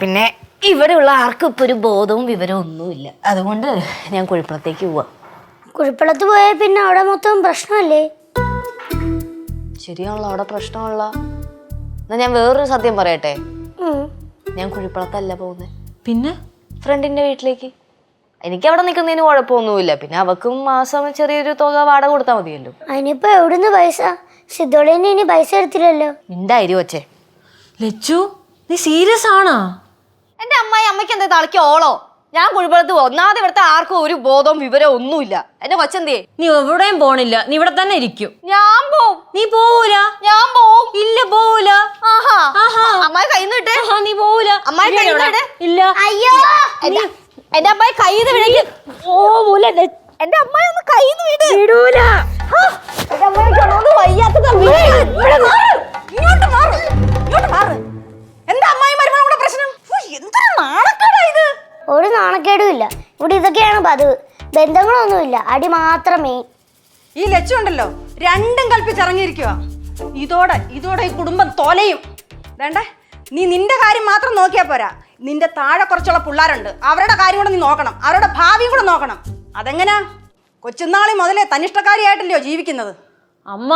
പിന്നെ ഇവിടെയുള്ള ആർക്കും ഇപ്പൊ ഒരു ബോധവും വിവരവും ഒന്നുമില്ല. അതുകൊണ്ട് ഞാൻ കുഴിപ്പുറത്തേക്ക് പോവാം. കുഴിപ്പുളത്ത് പോയാൽ പിന്നെ അവിടെ മൊത്തം പ്രശ്നമല്ലേ? ശരിയാണല്ലോ അവിടെ പ്രശ്നമുള്ള എന്നാ ഞാൻ വേറൊരു സത്യം പറയട്ടെ? ഞാൻ കുഴിപ്പുറത്തല്ല പോകുന്നത് പിന്നെ? ഫ്രണ്ടിന്റെ വീട്ടിലേക്ക്. എനിക്ക് അവിടെ നിൽക്കുന്നതിന് കുഴപ്പമൊന്നുമില്ല. പിന്നെ അവക്കും മാസം ചെറിയൊരു തുക വാടക കൊടുത്താൽ മതിയല്ലോ. അതിനിപ്പോ എവിടുന്ന് പൈസ? സിദ്ധോളിന് ഇനി പൈസ എടുത്തില്ലല്ലോ. മിണ്ടായിരി വച്ചേ ലച്ചു നീ സീരിയസ് ആണാ? എന്റെ അമ്മായി അമ്മയ്ക്ക് എന്താ തളയ്ക്ക് ഓളോ? ഞാൻ കുഴിപ്പുറത്ത് ഒന്നാമത് ഇവിടുത്തെ ആർക്കും ഒരു ബോധവും വിവരവും ഒന്നുമില്ല. എന്റെ കൊച്ചെന്തേ? നീ എവിടെയും പോണില്ല. നീ ഇവിടെ തന്നെ ഇരിക്കും. ഞാൻ പോവും. നീ പോവൂല? ഞാൻ പോവും. ഇല്ല പോവൂല. ആഹാ. ആഹാ. അമ്മായി കൈ നിട്ടേ ആഹാ, നീ പോവൂല. അമ്മായി കൈ? ഇല്ല. അയ്യോ. എന്റെ എന്റെ അമ്മായി കൈ ഓ എന്റെ അമ്മായി ഒന്ന് കൈ വീട്. വിടൂല. നാണക്കേടും ഇല്ല ഇവിടെ ഇതൊക്കെയാണ് പതിവ്. ബന്ധങ്ങളൊന്നുമില്ല. അടി മാത്രമേ. ഈ ഈ ലക്ഷ്യമുണ്ടല്ലോ രണ്ടും കൽപ്പിച്ചിറങ്ങിയിരിക്കുക ഇതോടെ ഇതോടെ ഈ കുടുംബം തൊലയും. വേണ്ടേ? നീ നിന്റെ കാര്യം മാത്രം നോക്കിയാൽ പോരാ. നിന്റെ താഴെ കുറച്ചുള്ള പിള്ളേരുണ്ട്. അവരുടെ കാര്യം കൂടെ നീ നോക്കണം. അവരുടെ ഭാവിയും കൂടെ നോക്കണം. അതെങ്ങനാ? കൊച്ചുനാളി മുതലേ തനിഷ്ടക്കാരിയായിട്ടല്ലയോ ജീവിക്കുന്നത്? അമ്മ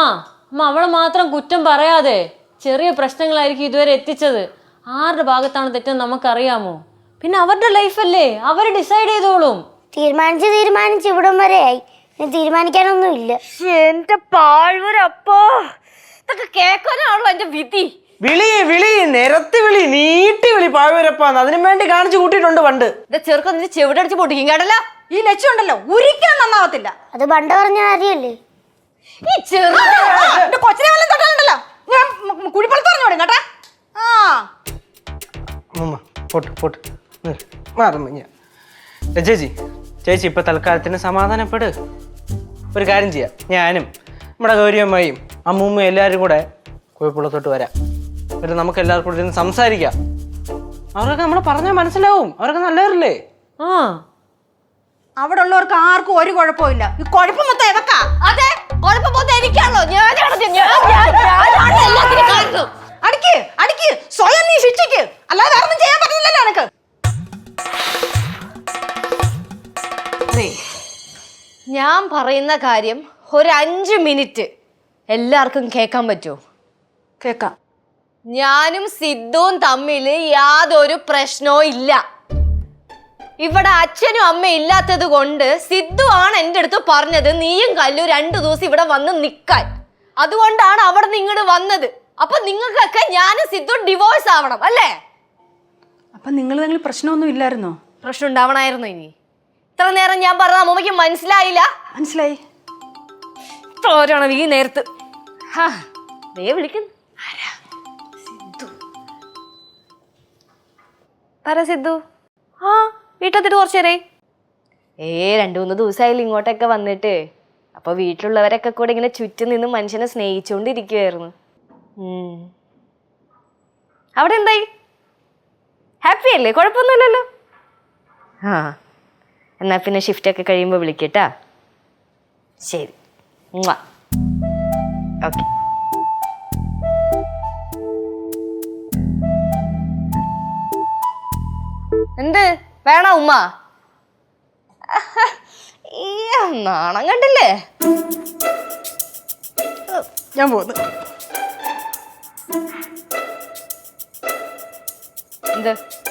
അമ്മ അവളെ മാത്രം കുറ്റം പറയാതെ ചെറിയ പ്രശ്നങ്ങളായിരിക്കും ഇതുവരെ എത്തിച്ചത്. ആരുടെ ഭാഗത്താണ് തെറ്റെന്ന് നമുക്കറിയാമോ? പിന്നെ അവരുടെ ലൈഫല്ലേ അവർ ഡിസൈഡ് ചെയ്തോളും. തീരുമാനിച്ച് തീരുമാനിച്ച് ഇവിടം വരെ ആയി. ഇനി തീരുമാനിക്കാനൊന്നും ഇല്ല എന്റെ പാഴ്വരപ്പോ. ഇതൊക്കെ കേൾക്കാനാണല്ലോ എന്റെ വിധി? വിളി വിളി നിരത്തി വിളി നീട്ടി വിളി പാഴ്വരപ്പാന്ന്. അതിനു വേണ്ടി കാണിച്ചു കൂട്ടിയിട്ടുണ്ട് പണ്ട്. ഇത് ചെറുക്കം നിന്റെ ചെവിടടിച്ച് പൊട്ടിക്കും. കേട്ടല്ല? ഈ ലക്ഷ്യം ഉണ്ടല്ലോ. ഉരിക്കാൻ നന്നാവത്തില്ല. അത് പണ്ട് പറഞ്ഞ കാര്യമല്ലേ ഈ ചെറു കൊച്ചിനെ വല്ലതും തൊട്ടാലുണ്ടല്ലോ ഞാൻ കുഴിപ്പളത്ത് പറഞ്ഞു കേട്ടാ? ആ. പോട്ട് പോട്ട്. മാറും ഞാൻ. ചേച്ചി ചേച്ചി ഇപ്പൊ തൽക്കാലത്തിന് സമാധാനപ്പെട്. ഒരു കാര്യം ചെയ്യാം. ഞാനും നമ്മുടെ ഗൗരിയമ്മയും അമ്മൂമ്മയും എല്ലാവരും കൂടെ കോഴിപ്പുള്ളത്തോട്ട് വരാം. എന്നിട്ട് നമുക്ക് എല്ലാവർക്കും കൂടി ഇരുന്ന് സംസാരിക്കാം. അവരൊക്കെ നമ്മൾ പറഞ്ഞാൽ മനസ്സിലാവും. അവരൊക്കെ നല്ലവരല്ലേ? ആ. അവിടെ ഉള്ളവർക്ക് ആർക്കും ഒരു കുഴപ്പമില്ല ഈ കുഴപ്പം മൊത്തം എവക്കാ അതെ കുഴപ്പം മൊത്തം എനിക്കാണല്ലോ. ഞാൻ- അടിക്ക് അടിക്ക്. സ്വയം നീ ശിക്ഷിക്ക്. അല്ലാതെ വേറൊന്നും ഞാൻ പറയുന്ന കാര്യം ഒരു അഞ്ച് മിനിറ്റ് എല്ലാവർക്കും കേൾക്കാൻ പറ്റുമോ? കേക്കാം ഞാനും സിദ്ധുവും തമ്മിൽ യാതൊരു പ്രശ്നവും ഇല്ല. ഇവിടെ അച്ഛനും അമ്മയും ഇല്ലാത്തത് കൊണ്ട് സിദ്ധു ആണ് എന്റെ അടുത്ത് പറഞ്ഞത് നീയും കല്ലു രണ്ടു ദിവസം ഇവിടെ വന്ന് നിൽക്കാൻ. അതുകൊണ്ടാണ് അവിടെ നിന്ന് ഇങ്ങോട്ട് വന്നത്. അപ്പൊ നിങ്ങൾക്കൊക്കെ ഞാനും സിദ്ധു ഡിവോഴ്സ് ആവണം അല്ലേ? അപ്പൊ നിങ്ങൾ തമ്മിൽ പ്രശ്നമൊന്നും ഇല്ലായിരുന്നോ? പ്രശ്നം ഉണ്ടാവണമായിരുന്നു ഇനി. ഇത്ര നേരം ഞാൻ പറഞ്ഞ അമ്മയ്ക്ക് മനസ്സിലായില്ല. മനസ്സിലായി. തോരണം ഈ നേരത്ത്. ഹാ, ദേ വിളിക്കുന്നു. പറ സിദ്ധു ആ വീട്ടിലെത്തിട്ട് കുറച്ചേരെ നേരേ ഏ രണ്ടു മൂന്ന് ദിവസമായില്ല ഇങ്ങോട്ടൊക്കെ വന്നിട്ട്. അപ്പൊ വീട്ടിലുള്ളവരൊക്കെ കൂടെ ഇങ്ങനെ ചുറ്റും നിന്ന് മനുഷ്യനെ സ്നേഹിച്ചുകൊണ്ടിരിക്കുവായിരുന്നു ഉം. അവിടെ എന്തായി? ഹാപ്പി അല്ലേ? കുഴപ്പമൊന്നുമില്ലല്ലോ. ആ. എന്നാ പിന്നെ ഷിഫ്റ്റ് ഒക്കെ കഴിയുമ്പോൾ വിളിക്കട്ടാ. ശരി. ഓക്കെ. എന്ത്? വേണ ഉമ്മ? നാണം കണ്ടില്ലേ? ഞാൻ പോന്നു. എന്ത്?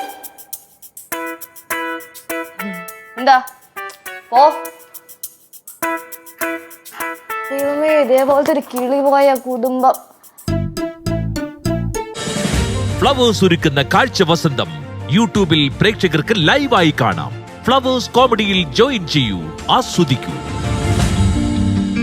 എന്താ? പോ. ദൈവമേ ഇതേപോലത്തെ ഒരു കിളി പോയ കുടുംബം. ഫ്ലവേഴ്സ് ഒരുക്കുന്ന കാഴ്ച വസന്തം യൂട്യൂബിൽ പ്രേക്ഷകർക്ക് ലൈവായി കാണാം. ഫ്ലവേഴ്സ് കോമഡിയിൽ ജോയിൻ ചെയ്യൂ ആസ്വദിക്കൂ.